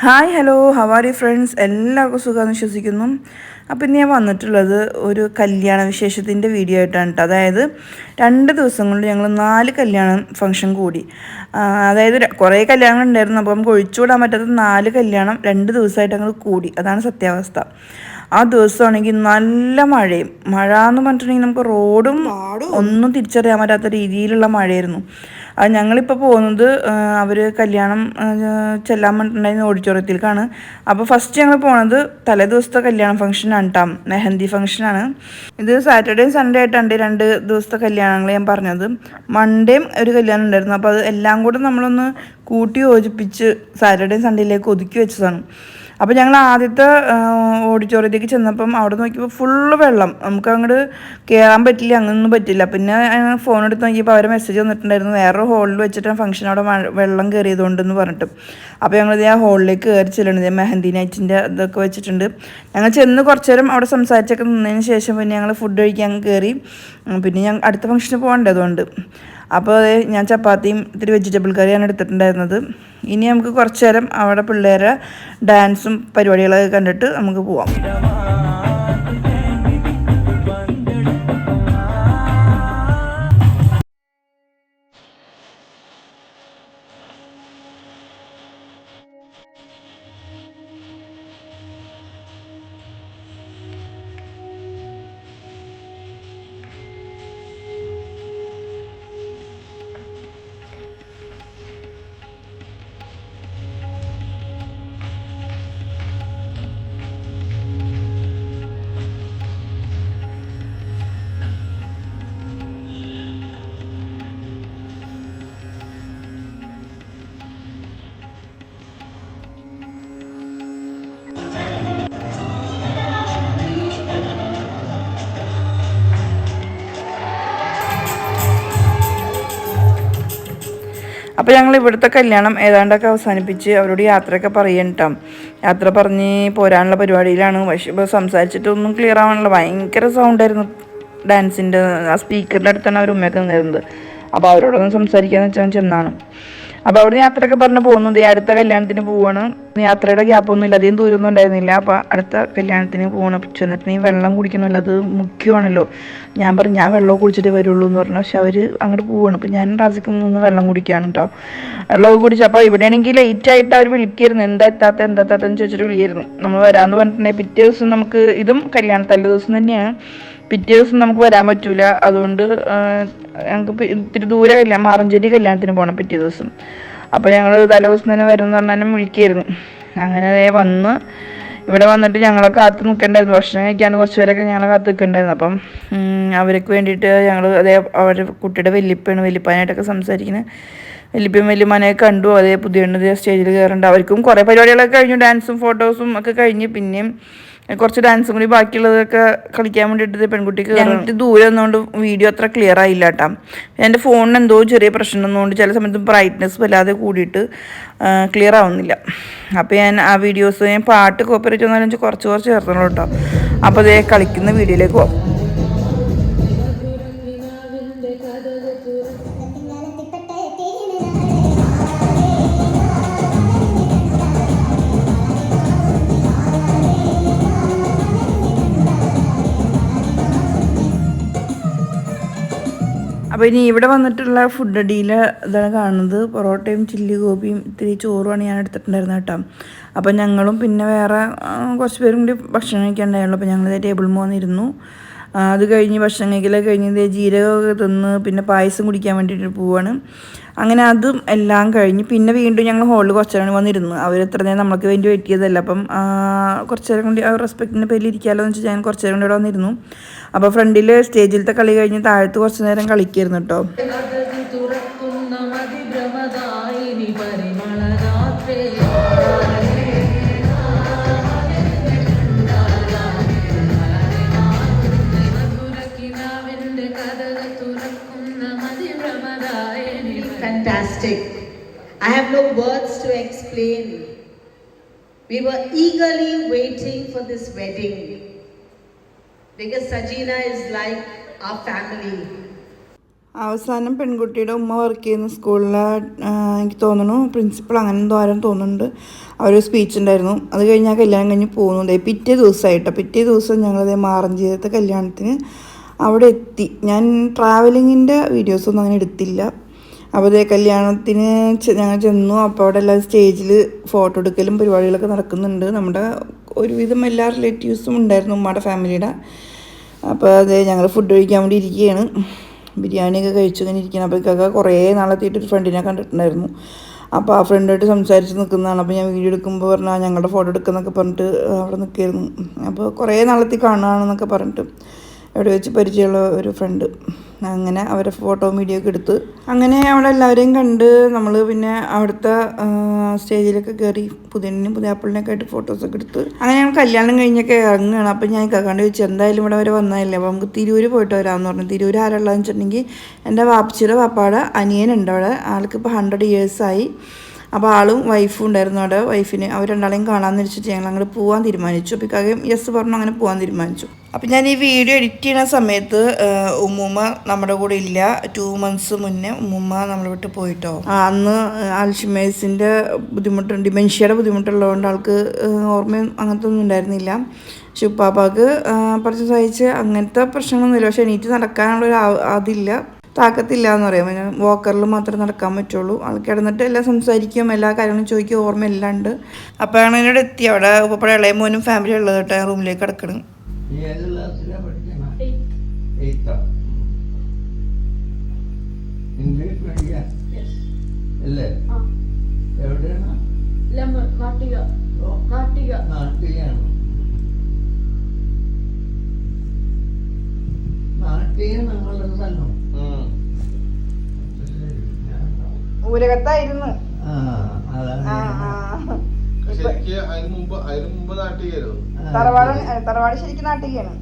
Hi hello. ഹവാരി friends എല്ലാവർക്കും സുഖമെന്ന് വിശ്വസിക്കുന്നു. അപ്പം ഇന്ന് ഞാൻ വന്നിട്ടുള്ളത് ഒരു കല്യാണ വിശേഷത്തിന്റെ വീഡിയോ ആയിട്ടാണ് കേട്ടോ അതായത് രണ്ട് ദിവസം കൊണ്ട് ഞങ്ങൾ നാല് കല്യാണം ഫംഗ്ഷൻ കൂടി. അതായത് കുറേ കല്യാണങ്ങൾ ഉണ്ടായിരുന്നു അപ്പോൾ നമുക്ക് ഒഴിച്ചുകൂടാൻ പറ്റാത്ത നാല് കല്യാണം രണ്ട് ദിവസമായിട്ട് ഞങ്ങൾ കൂടി. അതാണ് സത്യാവസ്ഥ. ആ ദിവസമാണെങ്കിൽ നല്ല മഴയും. മഴ എന്ന് പറഞ്ഞിട്ടുണ്ടെങ്കിൽ നമുക്ക് റോഡും ഒന്നും തിരിച്ചറിയാൻ പറ്റാത്ത രീതിയിലുള്ള മഴയായിരുന്നു. അത് ഞങ്ങളിപ്പോൾ പോകുന്നത് അവർ കല്യാണം ചെല്ലാൻ പറഞ്ഞിട്ടുണ്ടായിരുന്ന ഓഡിറ്റോറിയത്തിലേക്കാണ്. അപ്പോൾ ഫസ്റ്റ് ഞങ്ങൾ പോണത് തലേ ദിവസത്തെ കല്യാണ ഫംഗ്ഷനാണ് കേട്ടോ മെഹന്തി ഫംഗ്ഷനാണ്. ഇത് സാറ്റർഡേയും സൺഡേ ആയിട്ടുണ്ട് രണ്ട് ദിവസത്തെ കല്യാണങ്ങൾ ഞാൻ പറഞ്ഞത്. മൺഡേയും ഒരു കല്യാണം ഉണ്ടായിരുന്നു. അപ്പോൾ അത് എല്ലാം കൂടെ നമ്മളൊന്ന് കൂട്ടി യോജിപ്പിച്ച് സാറ്റർഡേയും സൺഡേയിലേക്ക് ഒതുക്കി വെച്ചതാണ്. അപ്പോൾ ഞങ്ങൾ ആദ്യത്തെ ഓഡിറ്റോറിയത്തേക്ക് ചെന്നപ്പം അവിടെ നോക്കിയപ്പോൾ ഫുള്ള് വെള്ളം. നമുക്ക് അങ്ങോട്ട് കയറാൻ പറ്റില്ല അങ്ങനൊന്നും പറ്റില്ല. പിന്നെ ഫോൺ എടുത്ത് നോക്കിയപ്പോൾ അവരെ മെസ്സേജ് വന്നിട്ടുണ്ടായിരുന്നു വേറെ ഹോളിൽ വെച്ചിട്ടാണ് ഫംഗ്ഷൻ അവിടെ വെള്ളം കയറിയതുകൊണ്ടെന്ന് പറഞ്ഞിട്ട്. അപ്പോൾ ഞങ്ങൾ ആ ഹോളിലേക്ക് കയറി ചെല്ലണത് മെഹന്തി നൈറ്റിന്റെ ഇതൊക്കെ വെച്ചിട്ടുണ്ട്. ഞങ്ങൾ ചെന്ന് കുറച്ച് നേരം അവിടെ സംസാരിച്ചൊക്കെ നിന്നതിന് ശേഷം പിന്നെ ഞങ്ങൾ ഫുഡ് കഴിക്കാൻ കയറി പിന്നെ ഞാൻ അടുത്ത ഫംഗ്ഷന് പോകണ്ടേ അതുകൊണ്ട്. അപ്പോൾ ഞാൻ ചപ്പാത്തിയും ഇത്തിരി വെജിറ്റബിൾ കറിയാണ് എടുത്തിട്ടുണ്ടായിരുന്നത്. ഇനി നമുക്ക് കുറച്ചു നേരം അവിടെ പിള്ളേരെ ഡാൻസും പരിപാടികളൊക്കെ കണ്ടിട്ട് നമുക്ക് പോവാം. അപ്പോൾ ഞങ്ങൾ ഇവിടുത്തെ കല്യാണം ഏതാണ്ടൊക്കെ അവസാനിപ്പിച്ച് അവരോട് യാത്രയൊക്കെ പറയണ്ടാം. യാത്ര പറഞ്ഞ് പോരാനുള്ള പരിപാടിയിലാണ്. പക്ഷെ ഇപ്പോൾ സംസാരിച്ചിട്ടൊന്നും ക്ലിയർ ആവാനുള്ള ഭയങ്കര സൗണ്ടായിരുന്നു ഡാൻസിന്റെ ആ സ്പീക്കറിന്റെ അടുത്താണ് അവർ ഉമ്മയൊക്കെ നിന്നിരുന്നത്. അപ്പോൾ അവരോടൊന്നും സംസാരിക്കാന്ന് വെച്ചാൽ ചെന്നാണ്. അപ്പോൾ അവിടെ യാത്രയൊക്കെ പറഞ്ഞു പോകുന്നുണ്ട് അടുത്ത കല്യാണത്തിന് പോവാണ്. യാത്രയുടെ ഗ്യാപ്പൊന്നും ഇല്ല. അധികം ദൂരമൊന്നും ഉണ്ടായിരുന്നില്ല. അപ്പോൾ അടുത്ത കല്യാണത്തിന് പോകണം ചെന്നിട്ട് വെള്ളം കുടിക്കണമല്ലോ അത് മുഖ്യമാണല്ലോ. ഞാൻ പറഞ്ഞു ഞാൻ വെള്ളം കുടിച്ചിട്ട് വരുള്ളൂ എന്ന് പറഞ്ഞു. പക്ഷെ അവർ അങ്ങോട്ട് പോവാണ്. അപ്പോൾ ഞാൻ റാസിക്കും നിന്ന് വെള്ളം കുടിക്കുകയാണ് കേട്ടോ വെള്ളം കുടിച്ചു. അപ്പോൾ ഇവിടെയാണെങ്കിൽ ലേറ്റ് ആയിട്ട് അവർ വിളിക്കായിരുന്നു. എന്താ എത്താത്ത എന്താ എത്താത്തെന്ന് ചോദിച്ചിട്ട് വിളിയായിരുന്നു നമ്മൾ വരാന്ന് പറഞ്ഞിട്ടുണ്ടെങ്കിൽ പിറ്റേ ദിവസം നമുക്ക് ഇതും കല്യാണത്തല്ല തല്ലേ ദിവസം തന്നെയാണ്. പിറ്റേ ദിവസം നമുക്ക് വരാൻ പറ്റൂല. അതുകൊണ്ട് ഞങ്ങൾക്ക് ഇത്തിരി ദൂരെ കല്യാണം മാറഞ്ചേരി കല്യാണത്തിന് പോകണം പിറ്റേ ദിവസം അപ്പോൾ ഞങ്ങൾ തലേ ദിവസം തന്നെ വരും എന്ന് പറഞ്ഞാലും വിളിക്കായിരുന്നു. അങ്ങനെ വന്ന് ഇവിടെ വന്നിട്ട് ഞങ്ങളെ കാത്ത് നിൽക്കണ്ടായിരുന്നു ഭക്ഷണം കഴിക്കാൻ കുറച്ച് പേരൊക്കെ ഞങ്ങളെ കാത്ത് നിൽക്കണ്ടായിരുന്നു അപ്പം അവർക്ക് വേണ്ടിയിട്ട് ഞങ്ങൾ അതേ അവരുടെ കുട്ടിയുടെ വലിപ്പാണ് വലിപ്പാനായിട്ടൊക്കെ സംസാരിക്കുന്നത് വല്യപ്പയും വല്യമാനെയൊക്കെ കണ്ടു. അതേ പുതിയ സ്റ്റേജിൽ കയറുന്നുണ്ട് അവർക്കും കുറേ പരിപാടികളൊക്കെ കഴിഞ്ഞു. ഡാൻസും ഫോട്ടോസും ഒക്കെ കഴിഞ്ഞ്. പിന്നെയും കുറച്ച് ഡാൻസും കൂടി ബാക്കിയുള്ളതൊക്കെ കളിക്കാൻ വേണ്ടിയിട്ട് പെൺകുട്ടിക്ക് കയറിയിട്ട് ദൂരെ നിന്നുകൊണ്ട് വീഡിയോ അത്ര ക്ലിയർ ആയില്ല കേട്ടോ എന്റെ ഫോണിന് എന്തോ ചെറിയ പ്രശ്നം വന്നുകൊണ്ട് ചില സമയത്ത് ബ്രൈറ്റ്നെസ് വല്ലാതെ കൂടിയിട്ട് ക്ലിയർ ആവുന്നില്ല. അപ്പോൾ ഞാൻ ആ വീഡിയോസ് ഞാൻ പാട്ട് കോപ്പറേറ്റ് വന്നാലും കുറച്ച് കുറച്ച് ചേർത്തണല്ലോ കേട്ടോ അപ്പോൾ അതേ കളിക്കുന്ന വീഡിയോയിലേക്ക് പോകാം അപ്പോൾ ഇനി ഇവിടെ വന്നിട്ടുള്ള ഫുഡ് അടിയിൽ ഇതാണ് കാണുന്നത്. പൊറോട്ടയും ചില്ലി ഗോപിയും ഇത്തിരി ചോറുമാണ് ഞാൻ എടുത്തിട്ടുണ്ടായിരുന്നത് കേട്ടോ. അപ്പോൾ ഞങ്ങളും പിന്നെ വേറെ കുറച്ച് പേരും കൂടി ഭക്ഷണം കഴിക്കാനുണ്ടായുള്ളൂ അപ്പോൾ ഞങ്ങൾ ടേബിൾ പോകുന്നിരുന്നു അത് കഴിഞ്ഞ് ഭക്ഷണം കഴിക്കലൊക്കെ കഴിഞ്ഞ് ജീരകമൊക്കെ തിന്ന് പിന്നെ പായസം കുടിക്കാൻ വേണ്ടിയിട്ട് പോവാണ്. അങ്ങനെ അതും എല്ലാം കഴിഞ്ഞ് പിന്നെ വീണ്ടും ഞങ്ങൾ ഹോളിൽ കുറച്ച് നേരം വന്നിരുന്നു. അവർ എത്ര നേരം നമുക്ക് വേണ്ടി വെയിറ്റ് ചെയ്തതല്ല? അപ്പം കുറച്ച് നേരം കൊണ്ട് ആ റെസ്പെക്റ്റിന്റെ പേരിൽ ഇരിക്കാമല്ലോ എന്ന് വെച്ചാൽ ഞാൻ കുറച്ച് നേരം ഇവിടെ വന്നിരുന്നു. അപ്പോൾ ഫ്രണ്ടിൽ സ്റ്റേജിലത്തെ കളി കഴിഞ്ഞ് താഴത്ത് കുറച്ച് നേരം കളിക്കായിരുന്നു കേട്ടോ Fantastic. I have no words to explain. We were eagerly waiting for this wedding. Because Sajina is like our family. അവസാനം പെൺകുട്ടിയുടെ ഉമ്മ വർക്ക് ചെയ്യുന്ന സ്കൂളിൽ എനിക്ക് തോന്നുന്നു പ്രിൻസിപ്പൾ അങ്ങനെ എന്തോ ആരും തോന്നുന്നുണ്ട്. അവർ സ്പീച്ച് ഉണ്ടായിരുന്നു. അത് കഴിഞ്ഞ് ആ കല്യാണം കഴിഞ്ഞ് പോകുന്നു പിറ്റേ ദിവസമായിട്ടോ പിറ്റേ ദിവസം ഞങ്ങളതേ മാറഞ്ചേരത്തെ കല്യാണത്തിന് അവിടെ എത്തി. ഞാൻ ട്രാവലിങ്ങിന്റെ വീഡിയോസൊന്നും അങ്ങനെ എടുത്തില്ല. അപ്പോൾ ഇതേ കല്യാണത്തിന് ഞങ്ങൾ ചെന്നു. അപ്പോൾ അവിടെ എല്ലാ സ്റ്റേജിൽ ഫോട്ടോ എടുക്കലും പരിപാടികളൊക്കെ നടക്കുന്നുണ്ട്. നമ്മുടെ ഒരുവിധം എല്ലാ റിലേറ്റീവ്സും ഉണ്ടായിരുന്നു ഉമ്മയുടെ ഫാമിലിയുടെ. അപ്പോൾ അതെ ഞങ്ങൾ ഫുഡ് കഴിക്കാൻ വേണ്ടി ഇരിക്കുകയാണ്. ബിരിയാണിയൊക്കെ കഴിച്ചു ഇങ്ങനെ ഇരിക്കുകയാണ്. അപ്പോൾ ഇക്കൊക്കെ കുറേ നാളെത്തിയിട്ട് ഒരു ഫ്രണ്ടിനെ കണ്ടിട്ടുണ്ടായിരുന്നു. അപ്പോൾ ആ ഫ്രണ്ടായിട്ട് സംസാരിച്ച് നിൽക്കുന്നതാണ്. അപ്പോൾ ഞാൻ വീഡിയോ എടുക്കുമ്പോൾ പറഞ്ഞാൽ ഞങ്ങളുടെ ഫോട്ടോ എടുക്കുന്നൊക്കെ പറഞ്ഞിട്ട് അവിടെ നിൽക്കായിരുന്നു അപ്പോൾ കുറേ നാളെത്തി കാണുകയാണെന്നൊക്കെ പറഞ്ഞിട്ട് എവിടെ വെച്ച് പരിചയമുള്ള ഒരു ഫ്രണ്ട് അങ്ങനെ അവരെ ഫോട്ടോ വീഡിയോ ഒക്കെ എടുത്ത്. അങ്ങനെ അവിടെ എല്ലാവരെയും കണ്ട് നമ്മൾ പിന്നെ അവിടുത്തെ സ്റ്റേജിലൊക്കെ കയറി പുതിയനും പുതിയാപ്പിളിനൊക്കെ ആയിട്ട് ഫോട്ടോസൊക്കെ എടുത്ത്. അങ്ങനെ ഞങ്ങൾ കല്യാണം കഴിഞ്ഞൊക്കെ ഇറങ്ങുകയാണ്. അപ്പം ഞാൻ കണ്ട് ചോദിച്ചു എന്തായാലും ഇവിടെ വരെ വന്നതല്ലേ? അപ്പോൾ നമുക്ക് തിരൂര് പോയിട്ട് വരാമെന്ന് പറഞ്ഞു. തിരൂര് ആരുള്ളതെന്ന് വെച്ചിട്ടുണ്ടെങ്കിൽ എന്റെ വാപ്പച്ചിയുടെ പാപ്പാടെ അനിയനുണ്ട് അവിടെ. ആൾക്ക് ഇപ്പോൾ ഹൺഡ്രഡ് ഇയേഴ്സായി അപ്പോൾ ആളും വൈഫും ഉണ്ടായിരുന്നു അവിടെ. വൈഫിന് അവർ രണ്ടാളെയും കാണാമെന്ന് വെച്ചിട്ട് ഞങ്ങൾ അങ്ങോട്ട് പോകാൻ തീരുമാനിച്ചു. അപ്പോൾ ഇക്കാകെ യെസ് പറഞ്ഞു അങ്ങനെ പോകാൻ തീരുമാനിച്ചു. അപ്പം ഞാൻ ഈ വീഡിയോ എഡിറ്റ് ചെയ്യുന്ന സമയത്ത് ഉമ്മൂമ്മ നമ്മുടെ കൂടെ ഇല്ല. ടു മന്ത്സ് മുന്നേ ഉമ്മുമ്മ നമ്മളെ വിട്ട് പോയിട്ടോ. അന്ന് ആൽഷിമേഴ്സിന്റെ ബുദ്ധിമുട്ട് ഡിമെൻഷ്യയുടെ ബുദ്ധിമുട്ടുള്ളതുകൊണ്ട് ആൾക്ക് ഓർമ്മയും അങ്ങനത്തെ ഒന്നും ഉണ്ടായിരുന്നില്ല. പക്ഷെ ഉപ്പാപ്പാക്ക് പറഞ്ഞ് സഹിച്ച് അങ്ങനത്തെ പ്രശ്നങ്ങളൊന്നുമില്ല. പക്ഷെ എണീറ്റ് നടക്കാനുള്ളൊരു അതില്ല. താക്കത്തില്ല എന്ന് പറയാം. പിന്നെ വോക്കറിൽ മാത്രമേ നടക്കാൻ പറ്റുള്ളൂ. ആൾ കിടന്നിട്ട് എല്ലാം സംസാരിക്കും എല്ലാ കാര്യങ്ങളും ചോദിക്കും ഓർമ്മ എല്ലാം ഉണ്ട് അപ്പോഴാണ് എന്നോട് എത്തി അവിടെ ഉപ്പടെ ഇളയ മോനും ഫാമിലി ഉള്ളത് കേട്ടോ റൂമിലേക്ക് കിടക്കണം. അല്ലേ? എവിടെയാണ്? കാട്ടിക കാട്ടിക പഠിക്കണ ആ, തറവാട് ശരി. തറവാട് ശരിക്കും നാട്ടികയാണ്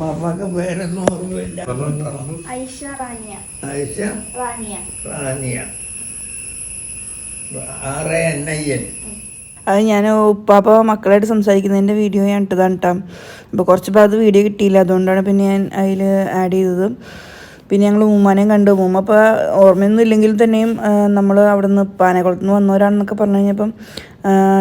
പാപ്പാക്ക് പേരൊന്നും ഓർമ്മയില്ല. ഐഷ റാനിയ. ഐഷ റാനിയ. റാനിയ. അത് ഞാൻ ഉപ്പാപ്പ മക്കളായിട്ട് സംസാരിക്കുന്നതിന്റെ വീഡിയോ ഞാൻ ഇട്ടതാണ് കേട്ടോ അപ്പോൾ കുറച്ച് ഭാഗത്ത് വീഡിയോ കിട്ടിയില്ല. അതുകൊണ്ടാണ് പിന്നെ ഞാൻ അതിൽ ആഡ് ചെയ്തത്. പിന്നെ ഞങ്ങൾ ഉമ്മാനെയും കണ്ടു. ഉമ്മ അപ്പോൾ ഓർമ്മയൊന്നും ഇല്ലെങ്കിലും തന്നെയും നമ്മൾ അവിടെ നിന്ന് പാനകുളത്ത് നിന്ന് വന്നവരാണെന്നൊക്കെ പറഞ്ഞു കഴിഞ്ഞപ്പം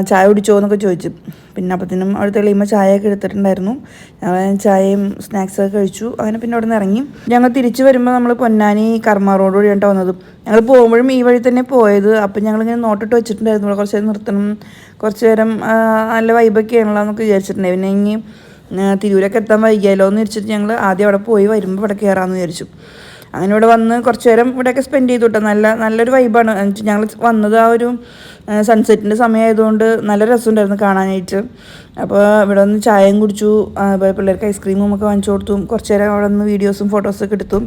ചായ കുടിച്ചോ എന്നൊക്കെ ചോദിച്ചു. പിന്നെ അപ്പത്തിനും അവിടെ തെളിയുമ്പോൾ ചായയൊക്കെ എടുത്തിട്ടുണ്ടായിരുന്നു. ഞങ്ങൾ ചായയും സ്നാക്സൊക്കെ കഴിച്ചു. അങ്ങനെ പിന്നെ അവിടെ നിന്ന് ഇറങ്ങി. ഞങ്ങൾ തിരിച്ചു വരുമ്പോൾ നമ്മൾ പൊന്നാനി കർമ്മ റോഡ് വഴിയാണ് വന്നത്. ഞങ്ങൾ പോകുമ്പോഴും ഈ വഴി തന്നെ പോയത്. അപ്പം ഞങ്ങളിങ്ങനെ നോട്ടിട്ട് വെച്ചിട്ടുണ്ടായിരുന്നു. കുറച്ച് നേരം നിർത്തണം. കുറച്ച് നേരം നല്ല വൈബൊക്കെ ആണല്ലോ എന്നൊക്കെ വിചാരിച്ചിട്ടുണ്ടായി പിന്നെ ഇനി തിരൂരൊക്കെ എത്താൻ വൈകിയാലോ എന്ന് വിചാരിച്ചിട്ട് ഞങ്ങൾ ആദ്യം അവിടെ പോയി വരുമ്പോൾ ഇവിടെ കയറാമെന്ന് വിചാരിച്ചു. അങ്ങനെ ഇവിടെ വന്ന് കുറച്ച് നേരം ഇവിടെയൊക്കെ സ്പെൻഡ് ചെയ്തു കേട്ടോ നല്ല നല്ലൊരു വൈബാണ് ഞങ്ങൾ വന്നത് ആ ഒരു സൺസെറ്റിന്റെ സമയമായതുകൊണ്ട് നല്ല രസമുണ്ടായിരുന്നു കാണാനായിട്ട്. അപ്പോൾ ഇവിടെ വന്ന് ചായയും കുടിച്ചു. പിള്ളേർക്ക് ഐസ്ക്രീമും ഒക്കെ വാങ്ങിച്ചു കൊടുത്തു. കുറച്ച് നേരം അവിടെ നിന്ന് വീഡിയോസും ഫോട്ടോസൊക്കെ എടുത്തു.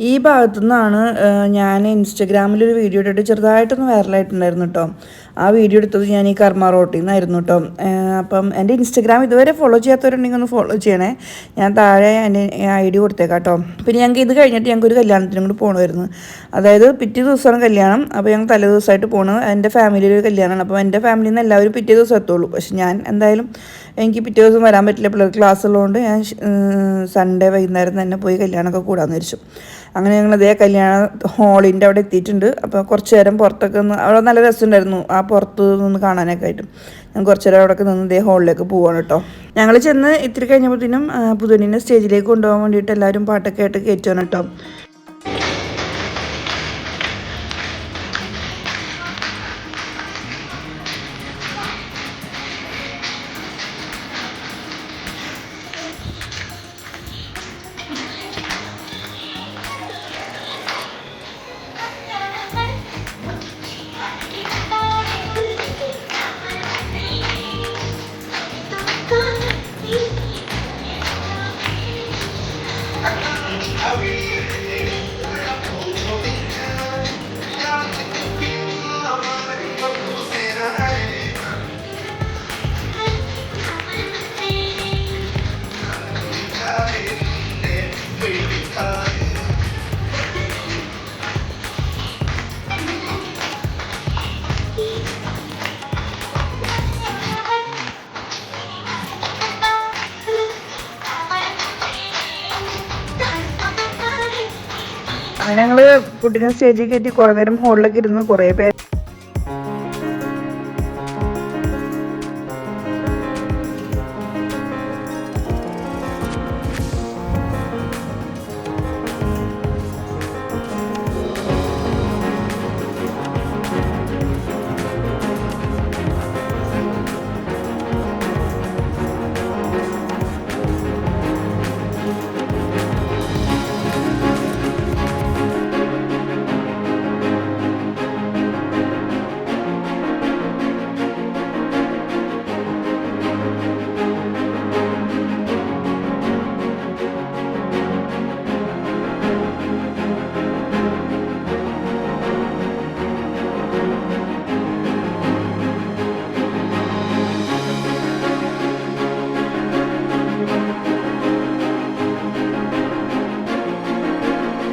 ഈ ഭാഗത്തു നിന്നാണ് ഞാൻ ഇൻസ്റ്റഗ്രാമിലൊരു വീഡിയോ ഇട്ടിട്ട് ചെറുതായിട്ടൊന്ന് വൈറലായിട്ടുണ്ടായിരുന്നു കേട്ടോ ആ വീഡിയോ എടുത്തത് ഞാൻ ഈ കർമ്മ റോട്ടിൽ നിന്നായിരുന്നു കേട്ടോ. അപ്പം എന്റെ ഇൻസ്റ്റഗ്രാം ഇതുവരെ ഫോളോ ചെയ്യാത്തവരുണ്ടെങ്കിൽ ഒന്ന് ഫോളോ ചെയ്യണേ. ഞാൻ താഴെ എന്റെ ഐ ഡി കൊടുത്തേക്കാം കേട്ടോ. പിന്നെ ഞങ്ങൾക്ക് ഇത് കഴിഞ്ഞിട്ട് ഞങ്ങൾക്ക് ഒരു കല്യാണത്തിനും കൂടി പോകണമായിരുന്നു അതായത് പിറ്റേ ദിവസമാണ് കല്യാണം. അപ്പോൾ ഞങ്ങൾ തലേ ദിവസമായിട്ട് പോകണം എന്റെ ഫാമിലിയിൽ ഒരു കല്യാണമാണ്. അപ്പോൾ എന്റെ ഫാമിലിയിൽ നിന്ന് എല്ലാവരും പിറ്റേ ദിവസം എത്തുള്ളൂ. പക്ഷെ ഞാൻ എന്തായാലും എനിക്ക് പിറ്റേ ദിവസം വരാൻ പറ്റില്ല. പിള്ളേർ ക്ലാസ് ഉള്ളതുകൊണ്ട് ഞാൻ സൺഡേ വൈകുന്നേരം തന്നെ പോയി കല്യാണമൊക്കെ കൂടാമെന്ന് വിചാരിച്ചു. അങ്ങനെ ഞങ്ങൾ അതേ കല്യാണ ഹാളിന്റെ അവിടെ എത്തിയിട്ടുണ്ട്. അപ്പോൾ കുറച്ച് നേരം പുറത്തൊക്കെ നിന്ന് അവിടെ നല്ല രസമുണ്ടായിരുന്നു. ആ പുറത്ത് നിന്ന് കാണാനൊക്കെ ആയിട്ട്. ഞാൻ കുറച്ച് നേരം അവിടെയൊക്കെ നിന്ന് ഇതേ ഹാളിലേക്ക് പോവാണ് കേട്ടോ. ഞങ്ങൾ ചെന്ന് ഇത്തിരി കഴിഞ്ഞപ്പോഴത്തേനും പുതുണിനെ സ്റ്റേജിലേക്ക് കൊണ്ടുപോകാൻ വേണ്ടിയിട്ട് എല്ലാവരും പാട്ടൊക്കെ ആയിട്ട് കയറ്റുവാണ് കേട്ടോ. അങ്ങനെ ഞങ്ങൾ കുട്ടീനെ സ്റ്റേജിൽ കയറ്റി കുറെ നേരം ഹോളിലൊക്കെ ഇരുന്ന് കുറേ പേര്